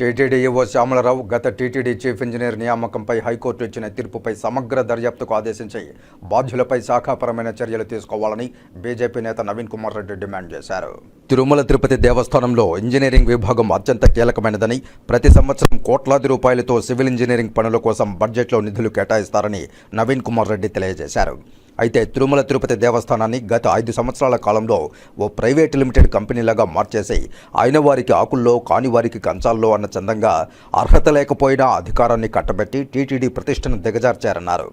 TTD EO Shyamalarao గత TTD chief engineer నియామకంపై high court ఇచ్చిన తీర్పుపై సమగ్ర దర్యాప్తుకు ఆదేశించి బాధ్యులపై శాఖాపరమైన చర్యలు తీసుకోవాలని బీజేపీ నేత నవీన్ కుమార్ రెడ్డి డిమాండ్ చేశారు. తిరుమల తిరుపతి దేవస్థానంలో ఇంజనీరింగ్ విభాగం అత్యంత కీలకమైనదని ప్రతి సంవత్సరం కోట్లాది రూపాయలతో సివిల్ ఇంజనీరింగ్ పనుల కోసం బడ్జెట్లో నిధులు కేటాయిస్తారని నవీన్ కుమార్ రెడ్డి తెలియజేశారు. అయితే తిరుమల తిరుపతి దేవస్థానాన్ని గత ఐదు సంవత్సరాల కాలంలో ఓ ప్రైవేట్ లిమిటెడ్ కంపెనీలాగా మార్చేసి అయిన వారికి ఆకుల్లో కాని వారికి కంచాల్లో అన్న చందంగా అర్హత లేకపోయినా అధికారాన్ని కట్టబెట్టి టీటీడీ ప్రతిష్టను దిగజార్చారన్నారు.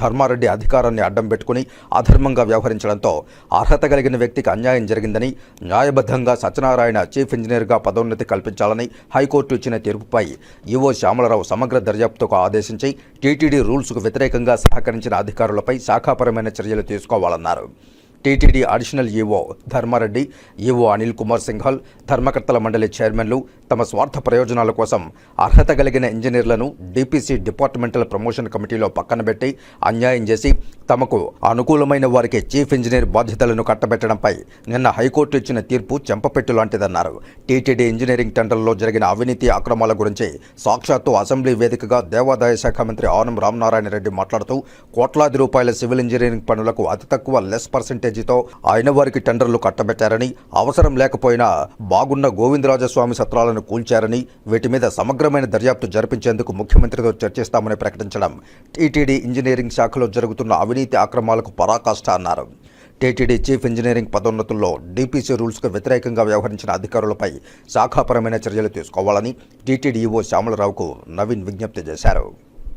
ధర్మారెడ్డి అధికారాన్ని అడ్డం పెట్టుకుని అధర్మంగా వ్యవహరించడంతో అర్హత కలిగిన వ్యక్తికి అన్యాయం జరిగిందని న్యాయబద్ధంగా సత్యనారాయణ చీఫ్ ఇంజనీర్గా పదోన్నతి కల్పించాలని హైకోర్టు ఇచ్చిన తీర్పుపై ఈవో శ్యామలరావు సమగ్ర దర్యాప్తుకు ఆదేశించి టీటీడీ రూల్స్కు వ్యతిరేకంగా సహకరించిన అధికారులపై శాఖాపరమైన చర్యలు తీసుకోవాలన్నారు. TTD additional EO Dharmareddy EO Anil Kumar Singhal ధర్మకర్తల మండలి చైర్మన్లు తమ స్వార్థ ప్రయోజనాల కోసం అర్హత కలిగిన ఇంజనీర్లను డిపిసి డిపార్ట్మెంటల్ ప్రమోషన్ కమిటీలో పక్కన పెట్టి అన్యాయం చేసి తమకు అనుకూలమైన వారికి చీఫ్ ఇంజనీర్ బాధ్యతలను కట్టబెట్టడంపై నిన్న హైకోర్టు ఇచ్చిన తీర్పు చెంపపెట్టు లాంటిదన్నారు. టీటీడీ ఇంజనీరింగ్ టెండర్లో జరిగిన అవినీతి అక్రమాల గురించి సాక్షాత్తు అసెంబ్లీ వేదికగా దేవాదాయ శాఖ మంత్రి ఆనం రామనారాయణ రెడ్డి మాట్లాడుతూ కోట్లాది రూపాయల సివిల్ ఇంజనీరింగ్ పనులకు అతి తక్కువ లెస్ పర్సెంటేజ్ పర్సెంటేజీతో ఆయన వారికి టెండర్లు కట్టబెట్టారని అవసరం లేకపోయినా బాగున్న గోవిందరాజస్వామి సత్రాలను కూల్చారని వీటి మీద సమగ్రమైన దర్యాప్తు జరిపించేందుకు ముఖ్యమంత్రితో చర్చిస్తామని ప్రకటించడం టీటీడీ ఇంజనీరింగ్ శాఖలో జరుగుతున్న అవినీతి అక్రమాలకు పరాకాష్ట అన్నారు. టీటీడీ చీఫ్ ఇంజనీరింగ్ పదోన్నతుల్లో డీపీసీ రూల్స్కు వ్యతిరేకంగా వ్యవహరించిన అధికారులపై శాఖాపరమైన చర్యలు తీసుకోవాలని టీటీడీ శ్యామలరావుకు నవీన్ విజ్ఞప్తి చేశారు.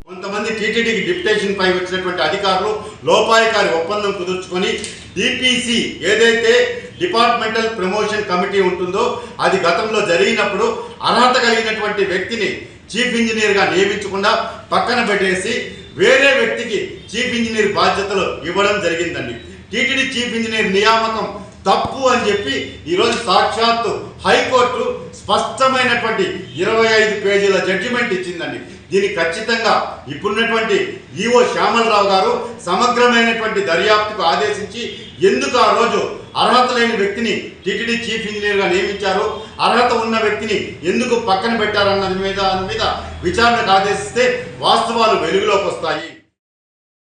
కొంతమంది టీటీడీకి డిప్యుటేషన్ పై వచ్చినటువంటి అధికారులు లోపాయకారి ఒప్పందం కుదుర్చుకొని డిపిసి ఏదైతే డిపార్ట్మెంటల్ ప్రమోషన్ కమిటీ ఉంటుందో అది గతంలో జరిగినప్పుడు అర్హత కలిగినటువంటి వ్యక్తిని చీఫ్ ఇంజనీర్గా నియమించకుండా పక్కన పెట్టేసి వేరే వ్యక్తికి చీఫ్ ఇంజనీర్ బాధ్యతలు ఇవ్వడం జరిగిందండి. టీటీడీ చీఫ్ ఇంజనీర్ నియామకం తప్పు అని చెప్పి ఈరోజు సాక్షాత్తు హైకోర్టు స్పష్టమైనటువంటి ఇరవై ఐదు పేజీల జడ్జిమెంట్ ఇచ్చిందండి. దీన్ని ఖచ్చితంగా ఇప్పుడున్నటువంటి ఈఓ శ్యామలరావు గారు సమగ్రమైనటువంటి దర్యాప్తుకు ఆదేశించి ఎందుకు ఆ రోజు అర్హత లేని వ్యక్తిని టీటీడీ చీఫ్ ఇంజనీర్గా నియమించారు? అర్హత ఉన్న వ్యక్తిని ఎందుకు పక్కన పెట్టారన్నది మీద దాని మీద విచారణకు ఆదేశిస్తే వాస్తవాలు వెలుగులోకి వస్తాయి.